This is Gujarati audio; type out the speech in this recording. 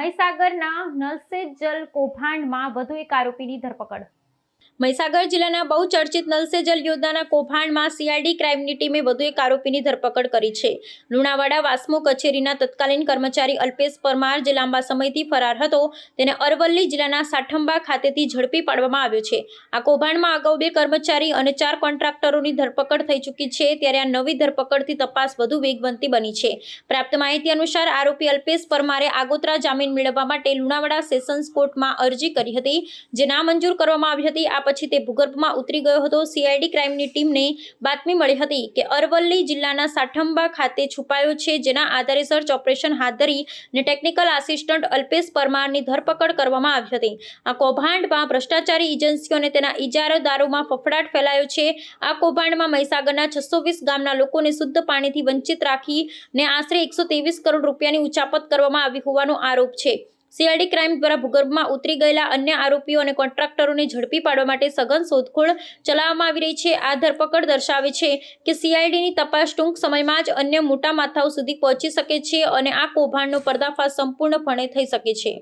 મહીસાગરના નલસેજ જલ કૌભાંડમાં વધુ એક આરોપીની ધરપકડ. મહીસાગર જિલ્લાના બહુચર્ચિત નલ સે જલ યોજનાના કૌભાંડમાં સીઆઈડી ક્રાઇમની ટીમે વધુ એક આરોપીની ધરપકડ કરી છે. લુણાવાડા વાસ્મો કચેરીના તત્કાલીન કર્મચારી અલ્પેશ પરમાર જે લાંબા સમયથી ફરાર હતો, તેને અરવલ્લી જિલ્લાના સાઠંબા ખાતેથી ઝડપી પાડવામાં આવ્યો છે. આ કૌભાંડમાં અગાઉ બે કર્મચારી અને ચાર કોન્ટ્રાક્ટરોની ધરપકડ થઈ ચૂકી છે, ત્યારે આ નવી ધરપકડથી તપાસ વધુ વેગવંતી બની છે. પ્રાપ્ત માહિતી અનુસાર, આરોપી અલ્પેશ પરમારે આગોતરા જામીન મેળવવા માટે લુણાવાડા સેશન્સ કોર્ટમાં અરજી કરી હતી, જે નામંજૂર કરવામાં આવી હતી. આ પછી તે ભૂગર્ભમાં ઉતરી ગયો હતો. સીઆઈડી ક્રાઇમની ટીમને બાતમી મળી હતી કે અરવલ્લી જિલ્લાના સાઠંબા ખાતે છુપાયો છે, જેના આધારે સર્ચ ઓપરેશન હાથ ધરી ને ટેકનિકલ આસિસ્ટન્ટ અલ્પેશ પરમારની ધરપકડ કરવામાં આવી હતી. આ કૌભાંડમાં ભ્રષ્ટાચારી એજન્સીઓ અને તેના ઇજારદારોમાં ફફડાટ ફેલાયો છે. આ કૌભાંડમાં મહીસાગરના છસો ગામના લોકોને શુદ્ધ પાણીથી વંચિત રાખીને આશરે એકસો કરોડ રૂપિયાની ઉચાપત કરવામાં આવી હોવાનો આરોપ છે. સીઆઈડી ક્રાઇમ દ્વારા ભૂગર્ભમાં ઉતરી ગયેલા અન્ય આરોપીઓ અને કોન્ટ્રાક્ટરોને ઝડપી પાડવા માટે સઘન શોધખોળ ચલાવવામાં આવી રહી છે. આ ધરપકડ દર્શાવે છે કે સીઆઈડીની તપાસ ટૂંક સમયમાં જ અન્ય મોટા માથાઓ સુધી પહોંચી શકે છે અને આ કૌભાંડનો પર્દાફાશ સંપૂર્ણપણે થઈ શકે છે.